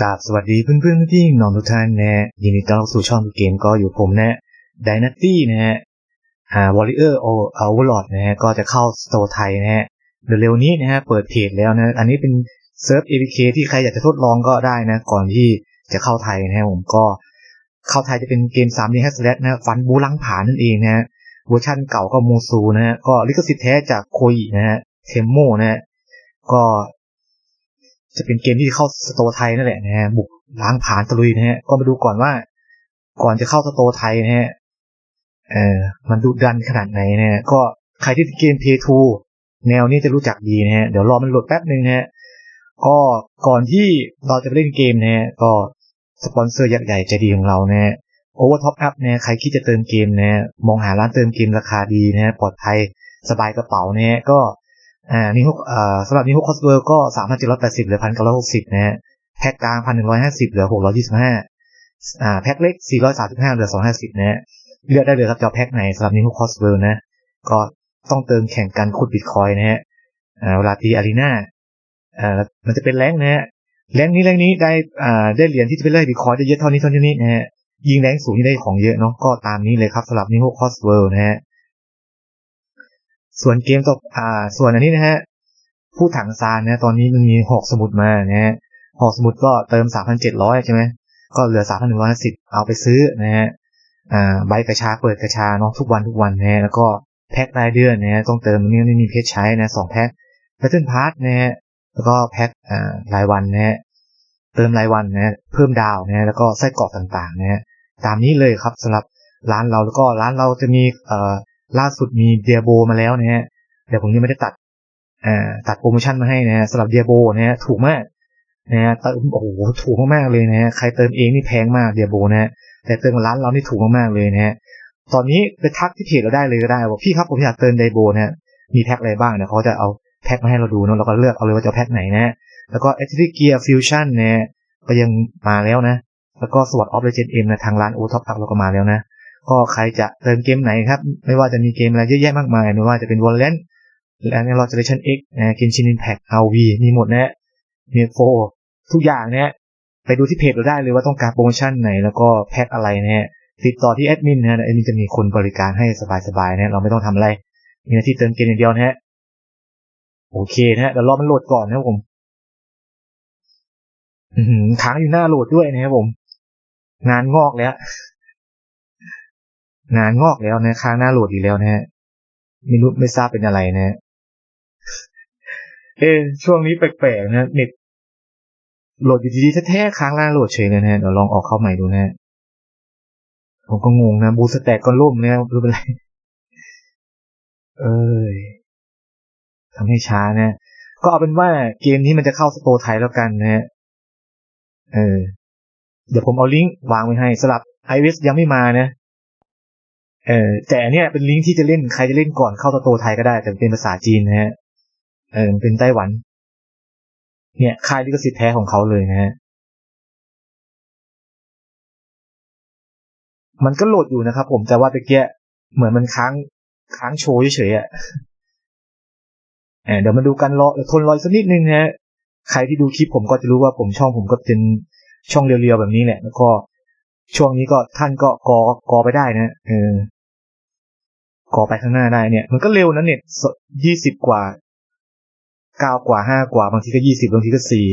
กราบสวัสดีเพื่อนๆที่นอนทุกท่านนะฮะยินดีต้อนรับสู่ช่องเกมก็อยู่ผมนะดนัตตี้นะฮะอ่าวอริเออร์โอเอาวอลอดนะฮะก็จะเข้าสโตร์ไทยนะฮะเร็วๆนี้นะฮะเปิดเพจแล้วนะอันนี้เป็นเซิร์ฟ APK ที่ใครอยากจะทดลองก็ได้นะ ก่อนที่จะเข้าไทยนะฮะผมก็เข้าไทยจะเป็นเกม3 d แฮสแลนะฟันบูลังผานั่นเองนะฮะเวอร์ชันเก่าก็โมซูนะฮะก็ลิขสิทธิ์แท้จากโคอินะฮะเทมโมนะฮะก็ จะเป็นเกมที่เข้าสโตร์ไทยนั่นแหละนะฮะบุกล้างผ่านตะลุยนะฮะก็มาดูก่อนว่า ก่อนจะเข้าสโตร์ไทยนะฮะเออมันดุดันขนาดไหนนะฮะก็ใครที่เกม Play 2แนวนี้จะรู้จักดีนะฮะเดี๋ยวรอมันโหลดแป๊บหนึ่งนะฮะก็ก่อนที่เราจะไปเล่นเกมนะฮะก็สปอนเซอร์ยักษ์ใหญ่ใจดีของเรานะฮะ Over Top Up นะใครคิดจะเติมเกมนะฮะมองหาร้านเติมเกมราคาดีนะฮะปลอดภัยสบายกระเป๋านะก็ อ่านี่ฮุกอ่าสำหรับนี่ฮุกคอสเวิร์ก็สามพันเจ็ดร้อยแปดสิบหรือพันเก้าร้อยหกสิบนะฮะแพ็กกลางพันหนึ่งร้อยห้าสิบเหลือหกร้อยยี่สิบห้าอ่าแพ็กเล็กสี่ร้อยสามสิบห้าเหลือสองห้าสิบนะฮะเลือกได้เลยครับจะเอแพ็กไหนสำหรับนี่ฮุกคอสเวิร์นะ ก็ต้องเติมแข่งกันขุดบิตคอยนะฮะอ่าเวลาตีอารีนาอ่ามันจะเป็นแรงนะฮะแรงนี้แรงนี้ได้อ่าได้เหรียญที่จะไปเล่นบิตคอยจะเยอะเท่านี้เท่านี้นะฮะยิงแรงสูงที่ได้ของเยอะเนาะก็ตามนี้เลยครับสำหรับนี่ฮุกคอสเวิร์นะฮะ ส่วนเกมต่ออ่า ส่วนอันนี้นะฮะ ผู้ถังซานนะ ตอนนี้มันมีหอกสมุดมานะฮะหอกสมุดก็เติมสามพันเจ็ดร้อยใช่ไหม ก็เหลือสามพันหนึ่งร้อยสิบเอาไปซื้อนะฮะ อ่า ใบกระชาเปิดกระชาเนาะทุกวันทุกวันนะฮะ แล้วก็แพ็ครายเดือนนะฮะ ต้องเติมนี่ไม่มีเพชรใช้นะสองแพ็คแพทเทิร์นพาร์ทนะฮะ แล้วก็แพ็คอ่ารายวันนะฮะ เติมรายวันนะฮะ เพิ่มดาวนะฮะ แล้วก็ไส้กรอกต่างๆนะฮะ ตามนี้เลยครับสำหรับร้านเราแล้วก็ร้านเราจะมีเอ่อ ล่าสุดมีเดียโบมาแล้วนะฮะเดี๋ยวผมยังไม่ได้ตัดอ่าตัดโปรโมชั่นมาให้นะฮะสำหรับเดียโบนะฮะถูกมากนะฮะเติมโอ้โหถูกมากๆเลยนะฮะใครเติมเองนี่แพงมากเดียโบนะฮะแต่เติมร้านเรานี่ถูกมากๆเลยนะฮะตอนนี้ไปทักที่เพจเราได้เลยก็ได้ว่าพี่ครับผมอยากเติมเดียโบนะฮะมีแพ็คอะไรบ้างเนี่ยเขาจะเอาแพ็คมาให้เราดูเนาะเราก็เลือกเอาเลยว่าจะแพ็คไหนนะฮะแล้วก็ a c t i v i Gear Fusion เนี่ยก็ยังมาแล้วนะ แล้วก็สวอตออฟเลเจนด์เอ็มนะทางร้านโอท็อปอัพเราก็มาแล้วนะ ก็ใครจะเติมเกมไหนครับ ไม่ว่าจะมีเกมอะไรเยอะแยะมากมาย ไม่ว่าจะเป็น Valorant และใน Generation X นะ Genshin Impact RV มีหมดนะมีโฟทุกอย่างเนี่ยไปดูที่เพจเราได้เลยว่าต้องการโปรโมชั่นไหน แล้วก็แพ็คอะไรนะฮะติดต่อที่แอดมินนะแอดมินจะมีคนบริการให้สบายๆนะเราไม่ต้องทำอะไร มีหน้าที่เติมเกมอย่างเดียวนะฮะโอเคนะฮะเดี๋ยวรอมันโหลดก่อนนะครับผมค้างอยู่หน้าโหลดด้วยนะครับผม งานงอกแล้ว งานงอกแล้วนะค้างหน้าโหลดอีกแล้วนะฮะไม่รู้ไม่ทราบเป็นอะไรนะเออช่วงนี้แปลกๆนะเน็ตโหลดอยู่ดีๆแท้ๆค้างหน้าโหลดเฉยเลยนะฮะเดี๋ยวลองออกเข้าใหม่ดูนะฮะผมก็งงนะบูสแต็กก็ล่มนะดูเป็นไร เอ้ยทำให้ช้านะก็เอาเป็นว่าเกมนี้มันจะเข้าสโตร์ไทยแล้วกันนะฮะเออ เดี๋ยวผมเอาลิงก์วางไว้ให้สำหรับ iOS ยังไม่มานะ เออแต่เนี่ยเป็นลิงก์ที่จะเล่นใครจะเล่นก่อนเข้าสโตไทยก็ได้ แต่เป็นภาษาจีนนะฮะเออเป็นไต้หวัน เนี่ยค่ายลิขสิทธิ์แท้ของเขาเลยนะฮะมันก็โหลดอยู่นะครับผมแต่ว่าตะเกียเหมือนมันค้างค้างโชว์เฉยๆอะเดี๋ยวมาดูกันรอทนรอยสักนิดนึงนะฮะใครที่ดูคลิปผมก็จะรู้ว่าผมช่องผมก็เป็นช่องเรียวๆแบบนี้แหละแล้วก็ ช่วงนี้ก็ท่านก็กอกอไปได้นะเออกอไปข้างหน้าได้เนี่ย มันก็เร็วนะเน็ตยี่สิบกว่าเก้ากว่าห้ากว่า บางทีก็ยี่สิบบางทีก็สี่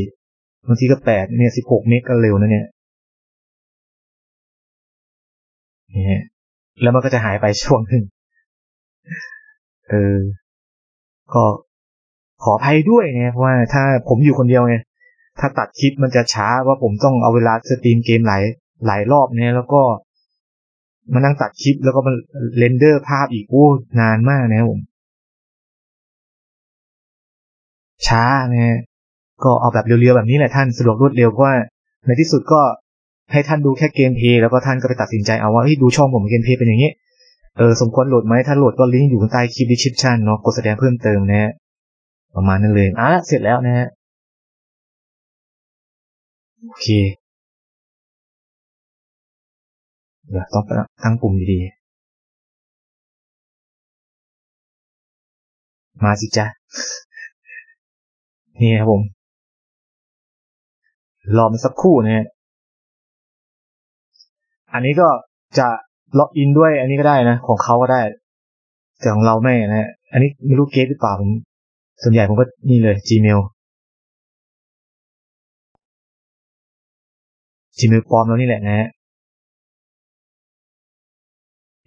บางทีก็แปดเนี่ยสิบหกเมกก็เร็วนะเนี่ยนี่แล้วมันก็จะหายไปช่วงหนึ่งเออ ก็ขออภัยด้วยนะเพราะว่าถ้าผมอยู่คนเดียวไงถ้าตัดคลิปมันจะช้าว่าผมต้องเอาเวลาสตรีมเกมหลาย หลายรอบเนี่ยแล้วก็มานั่งตัดคลิปแล้วก็มาเรนเดอร์ภาพอีกโอ้นานมากนะผม ช้านะก็เอาแบบเรียวๆแบบนี้แหละท่านสะดวกรวดเร็วว่า ในที่สุดก็ให้ท่านดูแค่เกมเพย์แล้วก็ท่านก็ไปตัดสินใจเอาว่าดูช่องผมเกมเพย์เป็นอย่างนี้เออสมควรโหลดไหมถ้าโหลดก็ลิงก์อยู่ใต้คลิปดิสคริปชันเนาะกดแสดงเพิ่มเติมนะฮะประมาณนั้นเลยอะเสร็จแล้วนะฮะโอเค เดี๋ยวต้องตั้งปุ่มดีๆ มาสิจ้ะนี่ครับผม รอมันสักครู่นะฮะอันนี้ก็จะล็อกอินด้วยอันนี้ก็ได้นะ ของเขาก็ได้ แต่ของเราไม่นะฮะอันนี้ไม่รู้เกสหรือเปล่าผมส่วนใหญ่ผมก็นี่เลย Gmail Gmail ปลอมแล้วนี่แหละนะฮะ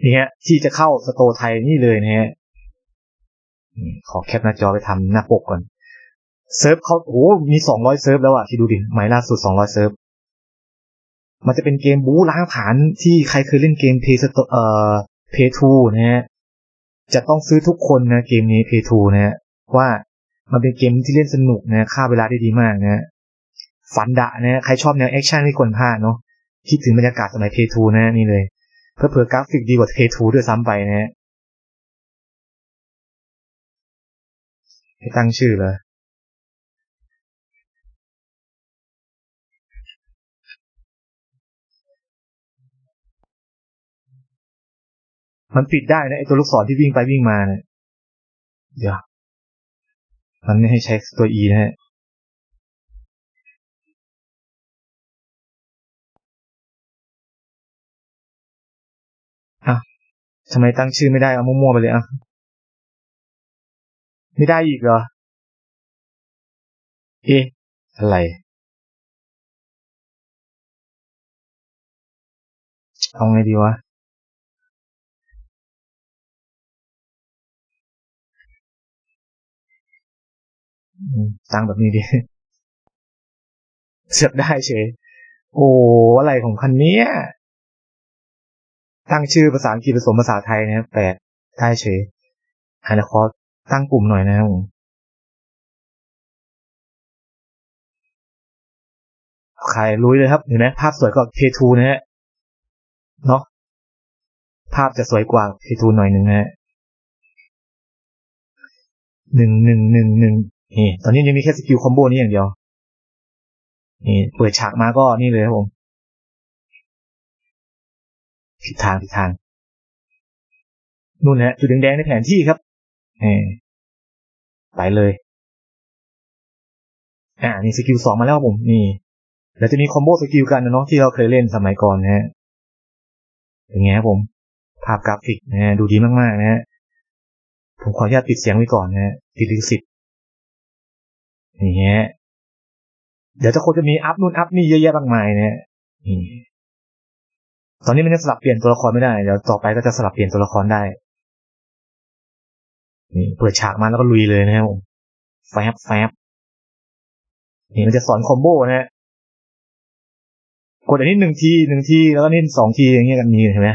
นี่ฮะที่จะเข้าสโตไทยนี่เลยนะฮะขอแคปหน้าจอไปทำหน้าปกก่อนเซิร์ฟเขาโอ้มีสองร้อยเซิร์ฟแล้วอะที่ดูดิใหม่ล่าสุดสองร้อยเซิร์ฟมันจะเป็นเกมบู๊ล้างผาญที่ใครเคยเล่นเกมเพย์สเอ่อเพย์ทูนะฮะจะต้องซื้อทุกคนนะเกมนี้เพย์ทูนะฮะว่ามันเป็นเกมที่เล่นสนุกนะฆ่าเวลาได้ดีมากนะฝันดะนะใครชอบแนวแอคชั่นไม่ควรพลาดเนาะคิดถึงบรรยากาศสมัยเพย์ทูนะนี่เลย เพื่อเผื่อกราฟิกดีกว่าเพย์ทูด้วยซ้ำไปนะฮะให้ตั้งชื่อเลยมันปิดได้นะไอตัวลูกศรที่วิ่งไปวิ่งมาเนี่ยเดี๋ยว มันไม่ให้ใช้ตัว E นะฮะ ทำไมตั้งชื่อไม่ได้เอามั่วๆไปเลยอะไม่ได้อีกเหรอ เอ๊ะ อะไร เอาไงดีวะ ตั้งแบบนี้ดิเสือกได้เฉย โอ้ อะไรของคันเนี้ย ตั้งชื่อภาษาอังกฤษผสมภาษาไทยนะแปลกได้เฉยอันนี้ขอตั้งกลุ่มหน่อยนะครับผมใครรู้เลยครับเห็นไหมภาพสวยกว่า K2 นะฮะเนาะภาพจะสวยกว่า K2 หน่อยหนึ่งนะฮะหนึ่งหนึ่งหนึ่งหนึ่งนี่ ตอนนี้ยังมีแค่สกิลคอมโบนี้อย่างเดียว นี่ เปิดฉากมาก็นี่เลยครับผม ผิดทางผิดทางนู่นนะจุดแดงๆในแผนที่ครับไปเลย อ่านี่สกิลสองมาแล้วผมนี่แล้วจะมีคอมโบสกิลกันนะเนาะที่เราเคยเล่นสมัยก่อนนะฮะอย่างเงี้ยครับผม ภาพกราฟิกนะฮะดูดีมากๆนะฮะผมขออนุญาตปิดเสียงไว้ก่อนนะฮะติดลิขสิทธิ์อย่างเงี้ยเดี๋ยวจะคนจะมีอัพนู่นอัพนี่เยอะแยะมากมายนะฮะนี่ ตอนนี้มันจะสลับเปลี่ยนตัวละครไม่ได้เดี๋ยวต่อไปก็จะสลับเปลี่ยนตัวละครได้ นี่เปิดฉากมาแล้วก็ลุยเลยนะครับผมแฟบแฟบนี่มันจะสอนคอมโบนะฮะกดอันนี้หนึ่งทีหนึ่งทีแล้วก็นี่สองทีอย่างเงี้ยกันมีเห็นไหม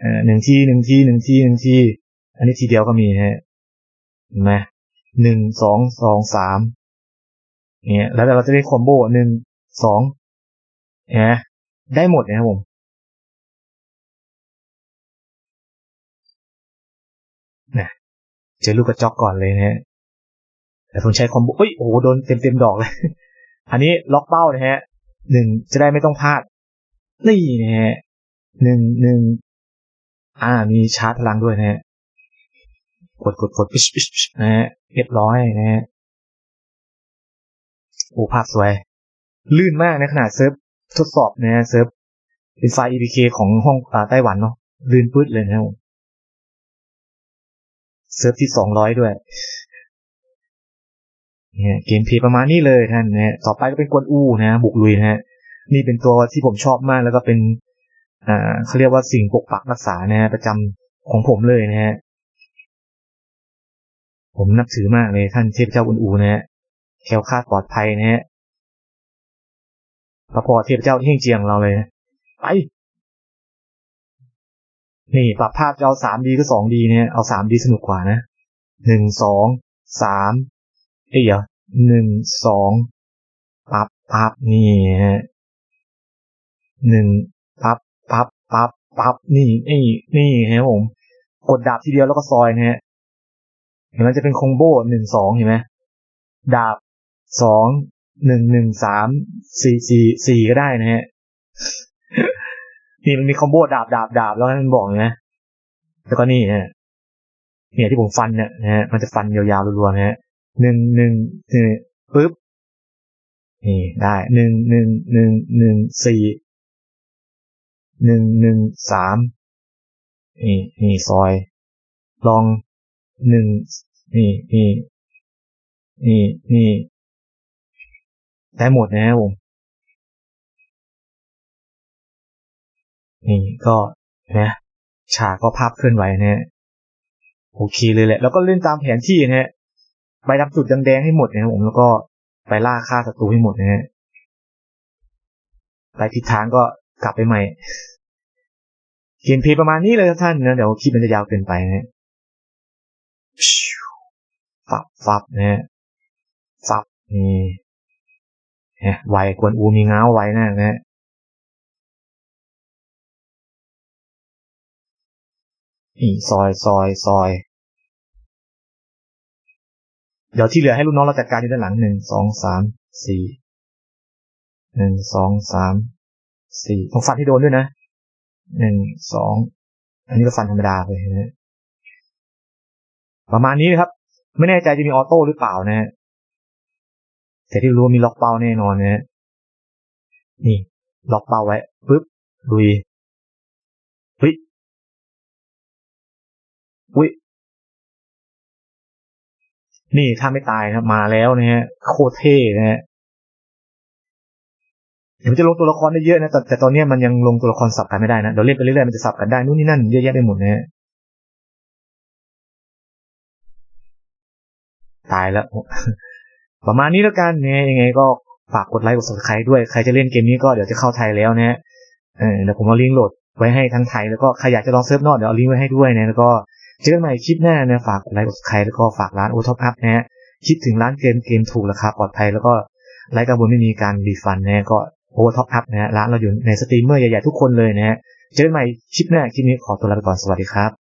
เออหนึ่งทีหนึ่งทีหนึ่งทีหนึ่งทีอันนี้ทีเดียวก็มีฮะเห็นไหมหนึ่งสองสองสามเนี่ยแล้วเราจะได้คอมโบหนึ่งสองเนี่ยได้หมดนะครับผม นะเจอลูกกระจอกก่อนเลยนะฮะแต่ผมใช้คอมโบเอ้ยโอ้โหโดนเต็มเต็มดอกเลย อันนี้ล็อกเป้านะฮะหนึ่งจะได้ไม่ต้องพลาด นี่นะฮะหนึ่งหนึ่งอ่ามีชาร์จพลังด้วยนะฮะกดกดกดปิชปิชนะฮะเรียบร้อยนะฮะโอ้ภาพสวย ลื่นมากในขนาดเซิร์ฟทดสอบนะฮะเซิร์ฟเป็นไฟ EPK ของห้องอ่าไต้หวันเนาะลื่นปื๊ดเลยนะครับ เซิร์ฟที่สองร้อยด้วยเนี่ยเกมเพย์ประมาณนี้เลยท่านนะต่อไปก็เป็นกวนอู้นะ บุกลุยนะฮะนี่เป็นตัวที่ผมชอบมากแล้วก็เป็นอ่าเขาเรียกว่าสิ่งปกปักรักษานะฮะประจำของผมเลยนะฮะผมนับถือมากเลยท่านเทพเจ้าอุนอูนะฮะแคล้วคลาดปลอดภัยนะฮะพระพอเทพเจ้าที่งเจียงเราเลยนะไป นี่ปรับภาพจะเอาสามดีก็สองดีเนี่ยเอาสามดีสนุกกว่านะหนึ่งสองสามเอ้ยเดียวหนึ่งสองปับปับนี่ฮะหนึ่งปับปับปับปับนี่นี่นี่ฮะผมกดดาบทีเดียวแล้วก็ซอยนะฮะเห็นมันจะเป็นคอมโบหนึ่งสองเห็นไหมดาบสองหนึ่งหนึ่งสามสี่สี่สี่ก็ได้นะฮะ นี่มันมีคอมโบดาบดาบดาบแล้วมันบอกนะแล้วก็นี่นะเนี่ยที่ผมฟันเนี่ยนะฮะมันจะฟันยาวๆรัวๆนะฮะหนึ่งหนึ่งนี่ปึ๊บนี่ได้หนึ่งหนึ่งหนึ่งหนึ่งสี่หนึ่งหนึ่งสามนี่นี่ซอย ลองหนึ่งนี่นี่นี่นี่ได้หมดนะครับผม นี่ก็นะฉากก็ภาพเคลื่อนไหวนะฮะโอเคเลยแหละ แล้วก็เล่นตามแผนที่นะฮะไปทำจุดแดงๆให้หมดนะครับผมแล้วก็ไปล่าฆ่าศัตรูให้หมดนะฮะไปผิดทางก็กลับไปใหม่เกมเพย์ประมาณนี้เลยครับท่านนะเดี๋ยวคลิปมันจะยาวเกินไปนะฮะฟับฟับนะฮะฟับนี่นะไวกวนอูมีเงาไวนะนะฮะ นี่ซอยซอยซอย เดี๋ยวที่เหลือให้ลูกน้องเราจัดการอยู่ด้านหลังหนึ่งสองสามสี่หนึ่งสองสามสี่ต้องฟันที่โดนด้วยนะหนึ่งสองอันนี้ก็ฟันธรรมดาไปนะประมาณนี้นะครับ ไม่แน่ใจจะมีออโต้หรือเปล่านะแต่ที่รู้มีล็อกเป้าแน่นอนนะนี่ ล็อกเป้าไว้ปึ๊บลุย อุ้ยนี่ถ้าไม่ตายนะมาแล้วนะฮะโคตรเท่นะฮะเดี๋ยวจะลงตัวละครได้เยอะนะแต่แต่ตอนนี้มันยังลงตัวละครสับกันไม่ได้นะเดี๋ยวเล่นไปเรื่อยๆมันจะสับกันได้นู่นนี่นั่นเยอะแยะไปหมดนะฮะตายแล้ว ประมาณนี้แล้วกันเนี่ยยังไงก็ฝากกดไลค์กด subscribe ด้วยใครจะเล่นเกมนี้ก็เดี๋ยวจะเข้าไทยแล้วนะฮะเออเดี๋ยวผมเอาลิงก์โหลดไว้ให้ทั้งไทยแล้วก็ใครอยากจะลองเซิร์ฟนอกเดี๋ยวเอาลิงก์ไว้ให้ด้วยนะแล้วก็ เจอกันใหม่คลิปหน้านะฝากกดไลค์กดใครแล้วก็ฝากร้านโอท็อปอัพนะฮะคิดถึงร้านเกมเกมถูกราคาปลอดภัยแล้วก็ไร้กังวลไม่มีการรีฟันนะก็โอท็อปอัพนะฮะร้านเราอยู่ในสตรีมเมอร์ใหญ่ๆทุกคนเลยนะฮะเจอกันใหม่คลิปหน้าคลิปนี้ขอตัวลาไปก่อนสวัสดีครับ